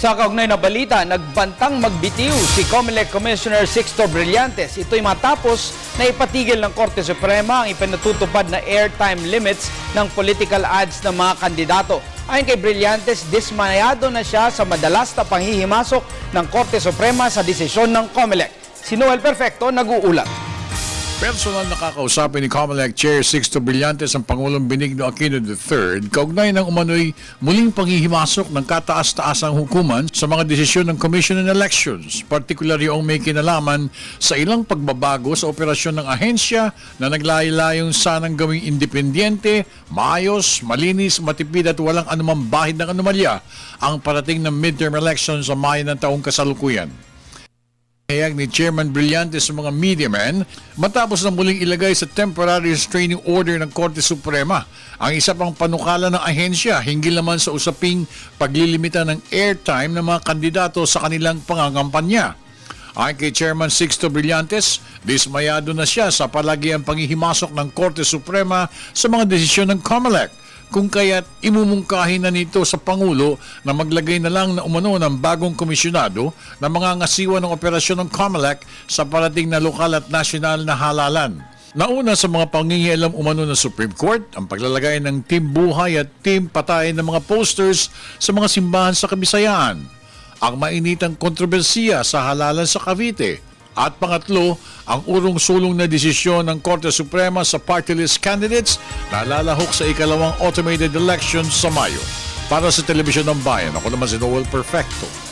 Sa kaugnay na balita, nagbantang magbitiw si COMELEC Commissioner Sixto Brillantes. Ito'y matapos na ipatigil ng Korte Suprema ang ipinatutupad na airtime limits ng political ads ng mga kandidato. Ayon kay Brillantes, dismayado na siya sa madalas na panghihimasok ng Korte Suprema sa desisyon ng COMELEC. Si Noel Perfecto nag-uulat. Personal nakakausapin ni COMELEC Chair Sixto Brillantes ang Pangulong Benigno Aquino III kaugnay ng umano'y muling panghihimasok ng kataas-taasang hukuman sa mga desisyon ng Commission on Elections, particularly yung may kinalaman sa ilang pagbabago sa operasyon ng ahensya na naglaylayong sanang gawing independyente, maayos, malinis, matipid at walang anumang bahid ng anomalya ang parating ng midterm elections sa Mayo ng taong kasalukuyan. Hayag ni Chairman Brillantes sa mga media men matapos na muling ilagay sa temporary restraining order ng Korte Suprema ang isa pang panukala ng ahensya hinggil naman sa usaping paglilimita ng airtime ng mga kandidato sa kanilang pangangampanya. Ayon kay Chairman Sixto Brillantes, dismayado na siya sa palagiang panghihimasok ng Korte Suprema sa mga desisyon ng COMELEC kung kaya't imumungkahin na nito sa Pangulo na maglagay na lang na umano ng bagong komisyonado na mga ngasiwa ng operasyon ng COMELEC sa parating na lokal at nasyonal na halalan. Nauna sa mga pangingialam umano ng Supreme Court ang paglalagay ng Team Buhay at Team Patay ng mga posters sa mga simbahan sa Kabisayaan. Ang mainitang kontrobersiya sa halalan sa Cavite at pangatlo, ang urong-sulong na desisyon ng Korte Suprema sa party list candidates na lalahok sa ikalawang automated election sa Mayo. Para sa Telebisyon ng Bayan, ako naman si Noel Perfecto.